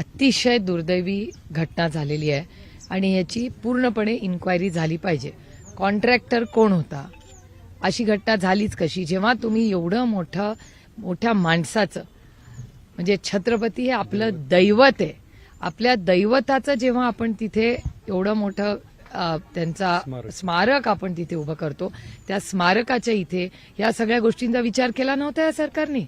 अतिशय दुर्दैवी घटना झालेली आहे आणि याची पूर्णपणे इन्क्वायरी झाली पाहिजे. कॉन्ट्रॅक्टर कोण होता? अशी घटना झालीच कशी? जेव्हा तुम्ही एवढं मोठं मोठ्या माणसाचं म्हणजे छत्रपती हे आपलं दैवत आहे. आपल्या दैवताचं जेव्हा आपण तिथे एवढं मोठं त्यांचा स्मारक आपण तिथे उभं करतो त्या स्मारकाच्या इथे या सगळ्या गोष्टींचा विचार केला नव्हता या सरकारने?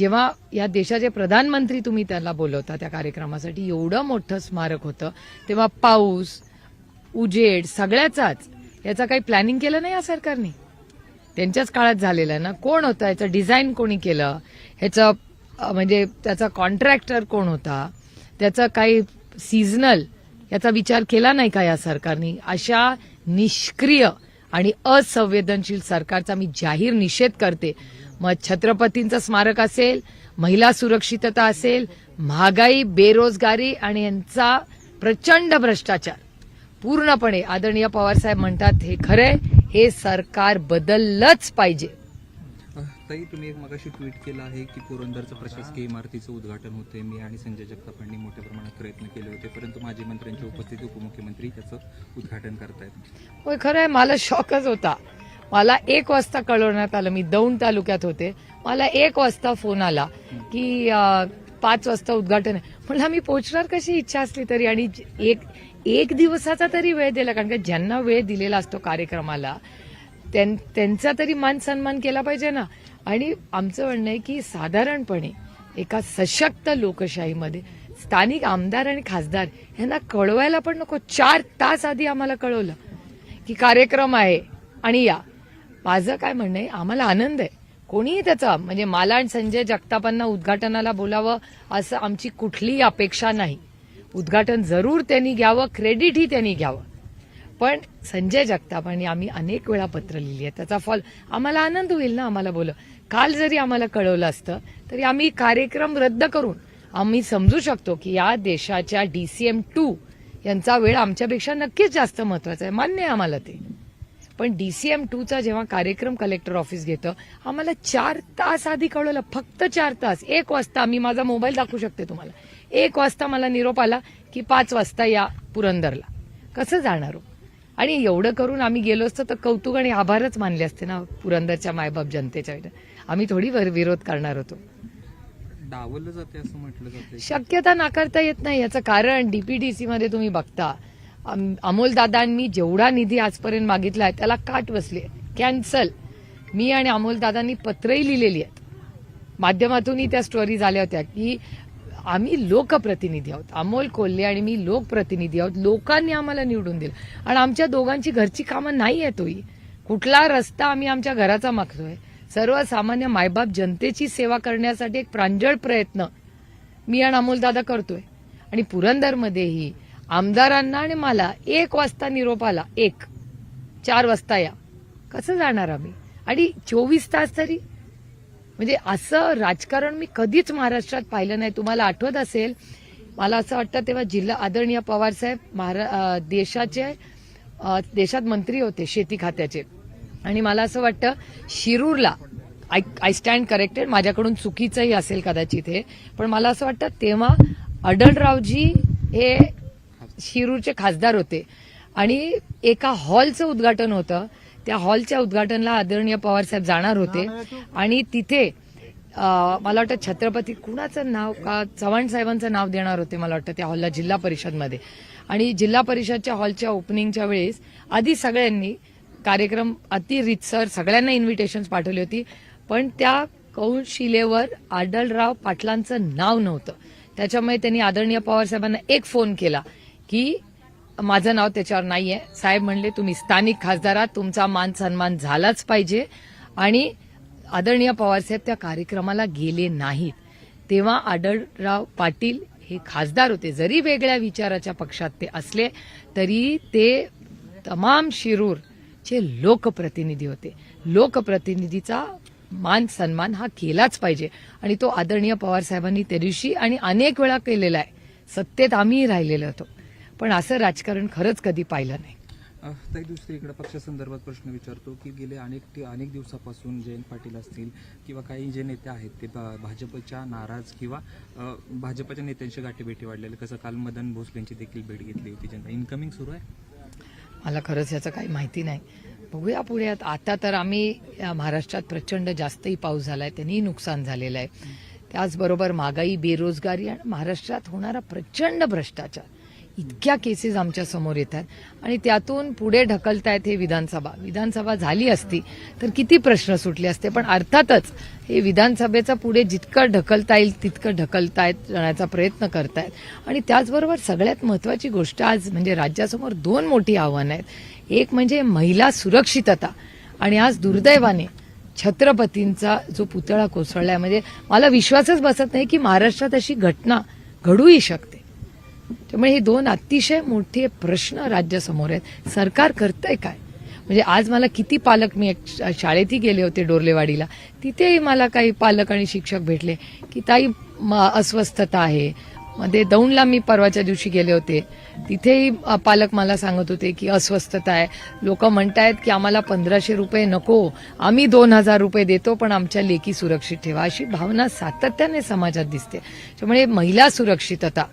जेव्हा या देशाचे प्रधानमंत्री तुम्ही त्याला बोलवता त्या कार्यक्रमासाठी एवढं मोठं स्मारक होतं. तेव्हा पाऊस उजेड सगळ्याचाच याचा काही प्लॅनिंग केलं नाही या सरकारने? त्यांच्याच काळात झालेलं आहे ना? कोण होतं? याचं डिझाईन कोणी केलं? ह्याचं म्हणजे त्याचा कॉन्ट्रॅक्टर कोण होता? त्याचं काही सीझनल याचा विचार केला नाही का या सरकारने? अशा निष्क्रिय आणि असंवेदनशील सरकारचा मी जाहीर निषेध करते. मग छत्रपतींचं स्मारक असेल महिला सुरक्षितता असेल महागाई बेरोजगारी आणि यांचा प्रचंड भ्रष्टाचार. पूर्णपणे आदरणीय पवारसाहेब म्हणतात हे खरंय हे सरकार बदललंच पाहिजे. ताई तुम्ही एक मगाशी ट्विट केलं आहे की पुरंदरचं प्रशासकीय इमारतीचं उद्घाटन होते मी आणि संजय जगतापांनी मोठ्या प्रमाणात प्रयत्न केले होते परंतु माजी मंत्र्यांच्या उपस्थितीत उपमुख्यमंत्री त्याचं उद्घाटन करतायत. होय खरं आहे मला शॉकच होता. मला एक वाजता कळवण्यात आलं मी दौंड तालुक्यात होते. मला एक वाजता फोन आला की पाच वाजता उद्घाटन आहे. म्हणलं मी पोहोचणार कशी इच्छा असली तरी? आणि एक एक दिवसाचा तरी वेळ दिला कारण का ज्यांना वेळ दिलेला असतो कार्यक्रमाला त्यां- त्यांचा तरी मान सन्मान केला पाहिजे ना. आणि आमचं म्हणणं आहे की साधारणपणे एका सशक्त लोकशाहीमध्ये स्थानिक आमदार आणि खासदार यांना कळवायला पण नको. चार तास आधी आम्हाला कळवलं की कार्यक्रम आहे आणि या. माझं काय म्हणणं आहे आम्हाला आनंद आहे. कोणीही त्याचा म्हणजे मला आणि संजय जगतापांना उद्घाटनाला बोलावं असं आमची कुठलीही अपेक्षा नाही. उद्घाटन जरूर त्यांनी घ्यावं क्रेडिटही त्यांनी घ्यावं. पण संजय जगताप आणि आम्ही अनेक वेळा पत्र लिहिली आहे त्याचा फॉल आम्हाला आनंद होईल ना आम्हाला बोल काल जरी आम्हाला कळवलं असतं तरी आम्ही कार्यक्रम रद्द करून आम्ही समजू शकतो की या देशाच्या डीसीएम टू यांचा वेळ आमच्यापेक्षा नक्कीच जास्त महत्त्वाचा आहे. मान्य आहे आम्हाला ते. पण डीसीएम टूचा जेव्हा कार्यक्रम कलेक्टर ऑफिस घेतं आम्हाला चार तास आधी कळवलं फक्त चार तास. एक वाजता मी माझा मोबाईल दाखवू शकते तुम्हाला. एक वाजता मला निरोप आला की पाच वाजता या पुरंदरला. कसं जाणार हो? आणि एवढं करून आम्ही गेलो असतो तर कौतुक आणि आभारच मानले असते ना पुरंदरच्या मायबाप जनतेच्या आम्ही थोडी वर- विरोध करणार होतो. डावललं जाते असं म्हटलं जाते. शक्यता नाकारता येत नाही. याचं कारण डीपीडीसी मध्ये तुम्ही बघता. अमोल दादांनी जेवढा निधी आजपर्यंत मागितला आहे त्याला काट बसली कॅन्सल मी आणि अमोल दादांनी पत्रही लिहिलेली आहेत. माध्यमातूनही त्या स्टोरी झाल्या होत्या की आम्ही लोकप्रतिनिधी आहोत. अमोल कोल्हे आणि मी लोकप्रतिनिधी आहोत. लोकांनी आम्हाला निवडून दिलं. आणि आमच्या दोघांची घरची कामं नाही आहेत होई. कुठला रस्ता आम्ही आमच्या घराचा मागतोय? सर्वसामान्य मायबाप जनतेची सेवा करण्यासाठी एक प्रांजळ प्रयत्न मी आणि अमोलदादा करतोय. आणि पुरंदरमध्येही आमदारांना आणि मला एक वाजता निरोप आला एक. चार वाजता या. कसं जाणार आम्ही? आणि चोवीस तास तरी? म्हणजे असं राजकारण मी कधीच महाराष्ट्रात पाहिलं नाही. तुम्हाला आठवत असेल मला असं वाटतं तेव्हा जिल्हा आदरणीय पवारसाहेब महारा देशाचे देशात मंत्री होते शेती खात्याचे. आणि मला असं वाटतं शिरूरला आय आय स्टँड करेक्टेड माझ्याकडून चुकीचंही असेल कदाचित हे. पण मला असं वाटतं तेव्हा अडलरावजी हे शिरूरचे खासदार होते. आणि एका हॉलचं उद्घाटन होतं. त्या हॉलच्या उद्घाटनला आदरणीय पवारसाहेब जाणार होते. आणि तिथे मला वाटतं छत्रपती कुणाचं नाव का चव्हाण साहेबांचं नाव देणार होते मला वाटतं त्या हॉलला जिल्हा परिषदमध्ये. आणि जिल्हा परिषदच्या हॉलच्या ओपनिंगच्या वेळेस आधी सगळ्यांनी कार्यक्रम अति रितसर सगळ्यांना इन्व्हिटेशन्स पाठवली होती. पण त्या कौशिलेवर आडलराव पाटलांचं नाव नव्हतं. त्याच्यामुळे त्यांनी आदरणीय पवार साहेबांना एक फोन केला. की माझं नाव त्याच्यावर नाहीये. साहेब म्हणले तुम्ही स्थानिक खासदार आहात तुमचा मान सन्मान झालाच पाहिजे. आणि आदरणीय पवारसाहेब त्या कार्यक्रमाला गेले नाहीत. तेव्हा आढळराव पाटील हे खासदार होते. जरी वेगळ्या विचाराच्या पक्षात ते असले तरी ते तमाम शिरूरचे लोकप्रतिनिधी होते. लोकप्रतिनिधीचा मान सन्मान हा केलाच पाहिजे. आणि तो आदरणीय पवार साहेबांनी त्या दिवशी आणि अनेक वेळा केलेला आहे. सत्तेत आम्ही राहिलेलो होतो. पण असं राजकारण खरंच कधी पाहिलं नाही. ताई दुसरीकडे पक्षासंदर्भात प्रश्न विचारतो की गेले अनेक अनेक दिवसापासून जयंत पाटील असतील किंवा काही जे नेते आहेत ते भाजपच्या नाराज किंवा भाजपच्या नेत्यांची गाठीभेटी वाढलेले. कसं काल मदन भोसलेंची देखील भेट घेतली होती जनता. इन्कमिंग सुरू आहे? मला खरंच याचं काही माहिती नाही. बघूया पुढे. आता तर आम्ही महाराष्ट्रात प्रचंड जास्तही पाऊस झालाय त्यांनीही नुकसान झालेलं आहे. त्याचबरोबर महागाई बेरोजगारी आणि महाराष्ट्रात होणारा प्रचंड भ्रष्टाचार. इतक्या केसेस आमच्यासमोर येतात. आणि त्यातून पुढे ढकलतायत हे विधानसभा. विधानसभा झाली असती तर किती प्रश्न सुटले असते. पण अर्थातच हे विधानसभेचा पुढे जितकं ढकलता येईल तितकं ढकलतायत जाण्याचा प्रयत्न करतायत. आणि त्याचबरोबर सगळ्यात महत्वाची गोष्ट आज म्हणजे राज्यासमोर दोन मोठी आव्हानं आहेत. एक म्हणजे महिला सुरक्षितता. आणि आज दुर्दैवाने छत्रपतींचा जो पुतळा कोसळलाय म्हणजे मला विश्वासच बसत नाही की महाराष्ट्रात अशी घटना घडूही शकते. त्यामुळे हे दोन अतिशय मोठे प्रश्न राज्यासमोर आहेत. सरकार करतंय काय? म्हणजे आज मला किती पालक मी शाळेतही गेले होते डोरलेवाडीला. तिथेही मला काही पालक आणि शिक्षक भेटले की ताई अस्वस्थता आहे. मध्ये दौंडला मी परवाच्या दिवशी गेले होते. तिथेही पालक मला सांगत होते की अस्वस्थता आहे. लोक म्हणतायत की आम्हाला पंधराशे रुपये नको. आम्ही दोन हजार रुपये देतो पण आमच्या लेकी सुरक्षित ठेवा. अशी भावना सातत्याने समाजात दिसते. त्यामुळे महिला सुरक्षितता.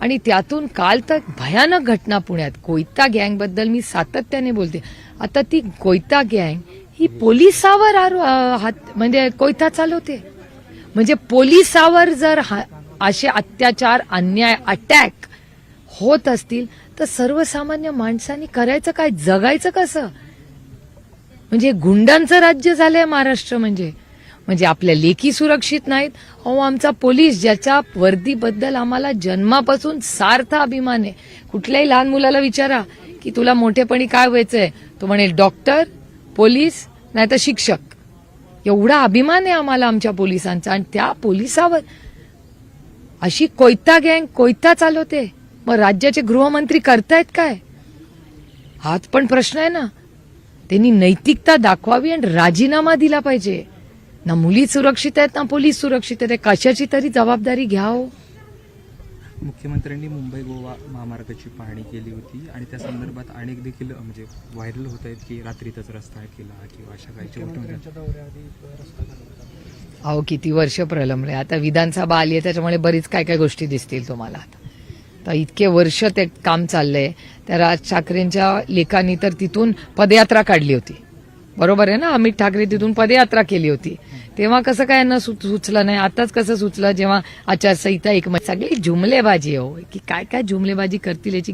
आणि त्यातून काल तर भयानक घटना पुण्यात. कोयता गँगबद्दल मी सातत्याने बोलते. आता ती कोयता गँग ही पोलिसावर आरो- हात म्हणजे कोयता चालवते. म्हणजे पोलिसावर जर हा- असे अत्याचार अन्याय अटॅक होत असतील तर सर्वसामान्य माणसांनी करायचं काय? जगायचं कसं? म्हणजे गुंडांचं राज्य झालंय महाराष्ट्र म्हणजे. म्हणजे आपल्या लेखी सुरक्षित नाहीत. अहो आमचा पोलीस ज्याच्या वर्दीबद्दल आम्हाला जन्मापासून सार्थ अभिमान आहे. कुठल्याही लहान मुलाला विचारा की तुला मोठेपणी काय व्हायचंय. तो म्हणेल डॉक्टर पोलीस नाही तर शिक्षक. एवढा अभिमान आहे आम्हाला आमच्या पोलिसांचा आणि त्या पोलिसावर. अशी कोयता गँग कोयता चालवते. मग राज्याचे गृहमंत्री करतायत काय? हाच पण प्रश्न आहे ना. त्यांनी नैतिकता दाखवावी आणि राजीनामा दिला पाहिजे. ना मुली सुरक्षित आहेत ना पोलीस सुरक्षित आहेत. कशाची तरी जबाबदारी घ्या हो मुख्यमंत्र्यांनी मुंबई गोवा महामार्गाची पाहणी केली होती आणि त्या संदर्भात अनेक देखील म्हणजे व्हायरल होत आहेत की रात्रीतच रस्ता केला किंवा अशा काही अहो किती वर्ष प्रलंबले आता विधानसभा आली आहे त्याच्यामुळे बरीच काय काय गोष्टी दिसतील तुम्हाला आता. तर इतके वर्ष ते काम चाललंय. त्या राज ठाकरेंच्या लेखांनी तर तिथून पदयात्रा काढली होती. बरोबर आहे ना? अमित ठाकरे तिथून पदयात्रा केली होती. तेव्हा कसं काय यांना सुचलं नाही? आताच कसं सुचलं? जेव्हा आचारसंहिता एक सगळी झुमलेबाजी हो. की काय काय झुमलेबाजी करतील याची